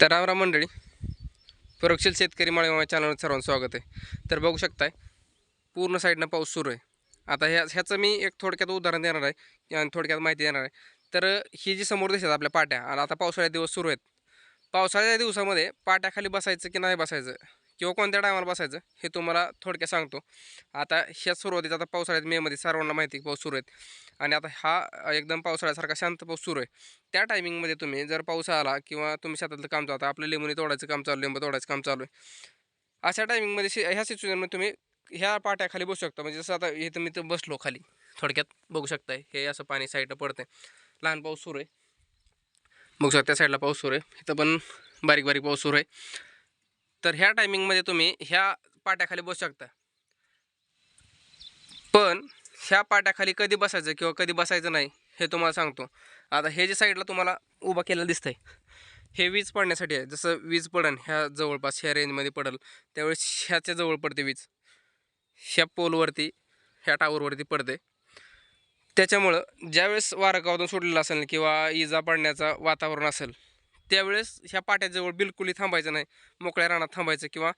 तर रामराम मंडळी सुरक्षित शेतकरी माळेमामा चॅनलवर सर्वांचं स्वागत आहे. तर बघू शकताय पूर्ण साईडनं पाऊस सुरू आहे. आता ह्या ह्याचं मी एक थोडक्यात उदाहरण देणार आहे आणि थोडक्यात माहिती देणार आहे. तर ही जी समोर दिसतात आपल्या पाट्या आणि आता पावसाळ्यात दिवस सुरू आहेत. पावसाळ्याच्या दिवसामध्ये पाट्याखाली बसायचं की नाही बसायचं? किंवा कोणत्या टायमाला बसायचं हे तुम्हाला थोडक्यात सांगतो. आता ह्या सुरुवातीत आता पावसाळ्यात मेमध्ये सर्वांना माहिती पाऊस सुरू आहेत. आणि आता हा एकदम पावसाळ्यासारखा शांत पाऊस सुरू आहे. त्या टायमिंगमध्ये तुम्ही जर पाऊस आला किंवा तुम्ही शेतातलं काम चालतं आपलं लिंबुनी तोडायचं काम चालू लिंब तोडायचं काम चालू आहे. अशा टायमिंगमध्ये शि ह्या सिच्युएशनमध्ये तुम्ही ह्या पाट्याखाली बसू शकता. म्हणजे जसं आता इथं मी तर बसलो खाली थोडक्यात बघू शकताय. हे असं पाणी साईडनं पडतंय. लहान पाऊस सुरू आहे. बघू शकता त्या साईडला पाऊस सुरू आहे. इथं पण बारीक बारीक पाऊस सुरू आहे. तर ह्या टायमिंगमध्ये तुम्ही ह्या पाट्याखाली बसू शकता. पण ह्या पाट्याखाली कधी बसायचं किंवा कधी बसायचं नाही हे तुम्हाला सांगतो. आता हे जे साईडला तुम्हाला उभा केलेलं दिसतंय हे वीज पडण्यासाठी आहे. जसं वीज पडन ह्या जवळपास ह्या रेंजमध्ये पडेल त्यावेळेस ह्याच्या जवळ पडते वीज. ह्या पोलवरती ह्या टावरवरती पडते. त्याच्यामुळं ज्यावेळेस वारं कावतून असेल किंवा इजा पडण्याचं वातावरण असेल त्यावेळेस ह्या पाट्याजवळ बिलकुलही थांबायचं नाही. मोकळ्या रानात थांबायचं किंवा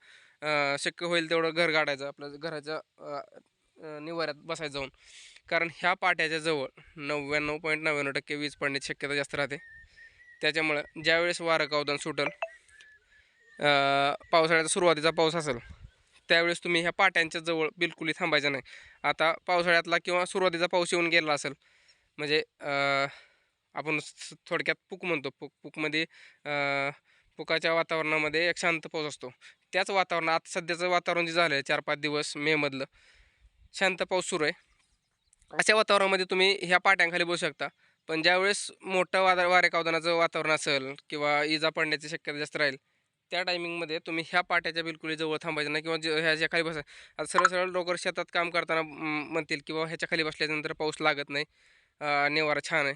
शक्य होईल तेवढं घर गाडायचं आपल्या घराच्या निवाऱ्यात बसायचं जाऊन. कारण ह्या पाट्याच्या जवळ नव्याण्णव पॉईंट नव्याण्णव टक्के वीज पडण्याची शक्यता जास्त राहते. त्याच्यामुळं ज्यावेळेस वारं कावदान सुटल पावसाळ्याचा सुरुवातीचा पाऊस असेल त्यावेळेस तुम्ही ह्या पाट्यांच्या जवळ बिलकुलही थांबायचं नाही. आता पावसाळ्यातला किंवा सुरुवातीचा पाऊस येऊन गेला असेल म्हणजे आपण स- थोडक्यात पूक म्हणतो. पूक पूकमध्ये पुकाच्या वातावरणामध्ये एक शांत पाऊस असतो. त्याच वातावरणात आता सध्याचं वातावरण जे झालं आहे चार पाच दिवस मेमधलं शांत पाऊस सुरू आहे. अशा वातावरणामध्ये तुम्ही ह्या पाट्यांखाली बसू शकता. पण ज्यावेळेस मोठं वादा वारे कावदानाचं वातावरण असेल किंवा इजा पडण्याची शक्यता जास्त राहील त्या टायमिंगमध्ये तुम्ही ह्या पाट्याच्या बिलकुल जवळ थांबायचं नाही किंवा ह्या ह्याच्या खाली बसा आता सरळ सरळ लोक शेतात काम करताना म्हणतील किंवा ह्याच्या खाली बसल्यानंतर पाऊस लागत नाही. निवारा छान आहे.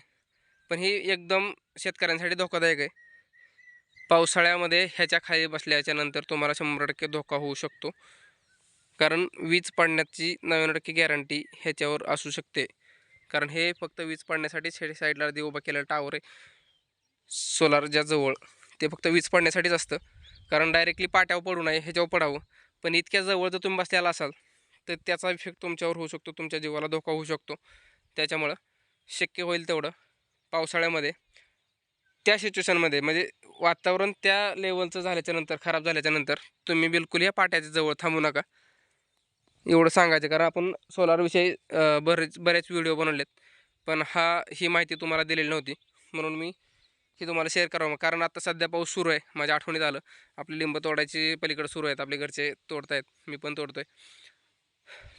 पण ही एकदम शेतकऱ्यांसाठी धोकादायक आहे. पावसाळ्यामध्ये ह्याच्या खाली बसल्याच्या नंतर तुम्हाला शंभर टक्के धोका होऊ शकतो. कारण वीज पडण्याची नव्याण्णव टक्के गॅरंटी ह्याच्यावर असू शकते. कारण हे फक्त वीज पाडण्यासाठी हे साईडला जे उभं केलेलं टावर आहे. सोलारच्या जवळ. ते फक्त वीज पडण्यासाठीच असतं. कारण डायरेक्टली पाट्यावर पडू नये ह्याच्यावर पडावं. पण इतक्या जवळ जर तुम्ही बसलेला असाल तर त्याचा इफेक्ट तुमच्यावर होऊ शकतो तुमच्या जीवाला धोका होऊ शकतो. त्याच्यामुळं शक्य होईल तेवढं. पावसाळ्यामध्ये त्या सिच्युएशनमध्ये म्हणजे वातावरण त्या लेवलचं झाल्याच्यानंतर खराब झाल्याच्यानंतर तुम्ही बिलकुल या पाट्याच्या जवळ थांबू नका. एवढं सांगायचं कारण आपण सोलारविषयी बरेच बरेच व्हिडिओ बनवलेत. पण हा ही माहिती तुम्हाला दिलेली नव्हती. म्हणून मी ही तुम्हाला शेअर करावं. कारण आता सध्या पाऊस सुरू आहे. माझ्या आठवणीत आलं. आपली लिंब तोडायची पलीकडे सुरू आहेत. आपले घरचे तोडतायत. मी पण तोडतोय.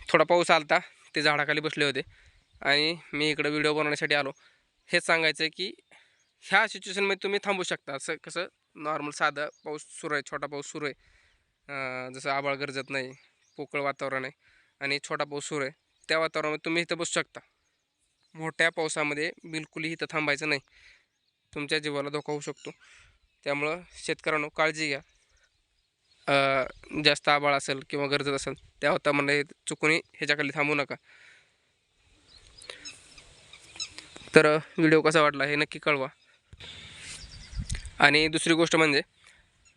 थोडा पाऊस आलता. ते झाडाखाली बसले होते. आणि मी इकडं व्हिडिओ बनवण्यासाठी आलो. हेच सांगायचं आहे की ह्या सिच्युएशनमध्ये तुम्ही थांबू शकता. असं कसं नॉर्मल साधा पाऊस सुरू आहे छोटा पाऊस सुरू आहे. जसं आबाळ गरजत नाही पोकळ वातावरण आहे आणि छोटा पाऊस सुरू आहे त्या वातावरणामध्ये तुम्ही इथं बसू शकता. मोठ्या पावसामध्ये बिलकुलही इथं थांबायचं नाही. तुमच्या जीवाला धोका होऊ शकतो. त्यामुळं शेतकऱ्यांनो काळजी घ्या. जास्त आबाळ असेल किंवा गरजत असेल त्या होता म्हणजे चुकूनही ह्याच्याखाली थांबू नका. तर व्हिडिओ कसा वाटला हे नक्की कळवा. आणि दुसरी गोष्ट म्हणजे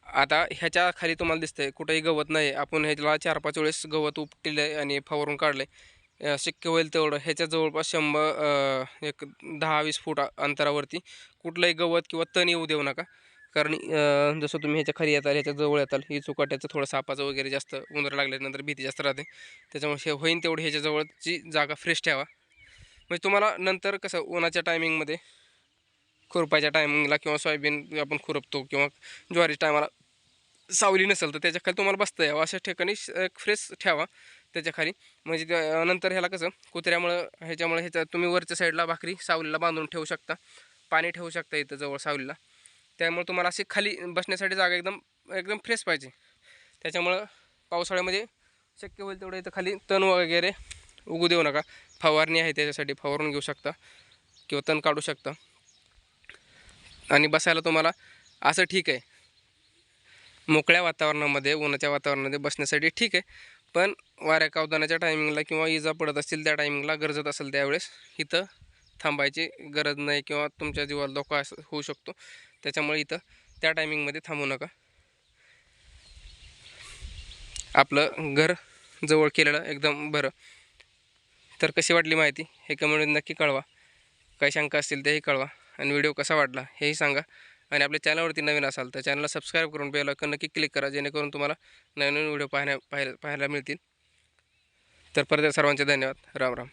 आता ह्याच्या खाली तुम्हाला दिसतंय कुठंही गवत नाही आपण ह्याला चार पाच वेळेस गवत उपटिलं आहे आणि फवारून काढलं. आहे शक्य होईल तेवढं. ह्याच्या जवळपास शंभर एक दहा वीस फूट अंतरावरती कुठलंही गवत किंवा तण येऊ देऊ नका. कारण जसं तुम्ही ह्याच्या खाली येताल ह्याच्या जवळ येताल ही चुकाट्याचं थोडं सापाचं वगैरे जास्त उंदर लागल्यानंतर भीती जास्त राहते. त्याच्यामुळे हे होईन तेवढी. ह्याच्याजवळची जागा फ्रेश ठेवा. म्हणजे तुम्हाला नंतर कसं उन्हाच्या टायमिंगमध्ये खुरपायच्या टायमिंगला किंवा सोयाबीन आपण खुरपतो किंवा ज्वारीच्या टायमाला सावली नसेल तर त्याच्याखाली तुम्हाला बसता यावं. अशा ठिकाणी फ्रेश ठेवा त्याच्याखाली. म्हणजे नंतर ह्याला कसं कुत्र्यामुळं ह्याच्यामुळे ह्याच्या तुम्ही वरच्या साईडला भाकरी सावलीला बांधून ठेवू शकता. पाणी ठेवू शकता इथं जवळ सावलीला. त्यामुळे तुम्हाला अशी खाली बसण्यासाठी जागा एकदम एकदम फ्रेश पाहिजे. त्याच्यामुळं पावसाळ्यामध्ये शक्य होईल तेवढं इथं खाली तण वगैरे उगू देऊ नका. फवारणी आहे त्याच्यासाठी फवारून घेऊ शकता किंवा तण काढू शकता. आणि बसायला तुम्हाला असं ठीक आहे. मोकळ्या वातावरणामध्ये उन्हाच्या वातावरणामध्ये बसण्यासाठी ठीक आहे. पण वाऱ्या कावदानाच्या टायमिंगला किंवा इजा पडत असतील त्या टायमिंगला गरजत असेल त्यावेळेस इथं थांबायची गरज नाही किंवा तुमच्या जीवाला धोका होऊ शकतो. त्याच्यामुळे इथं त्या टायमिंगमध्ये थांबू नका. आपलं घर जवळ केलेलं एकदम बरं. तर कशी वाटली माहिती? हे कमेंटमध्ये नक्की कळवा. काही शंका असतील तेही कळवा. आणि व्हिडिओ कसा वाटला हेही सांगा. आणि आपल्या चॅनलवरती नवीन असाल तर चॅनलला सबस्क्राईब करून बेल आयकॉन नक्की क्लिक करा जेणेकरून तुम्हाला नवीन नवीन व्हिडिओ पाहण्या पाहायला पाहायला मिळतील. तर परत सर्वांचे धन्यवाद. राम राम.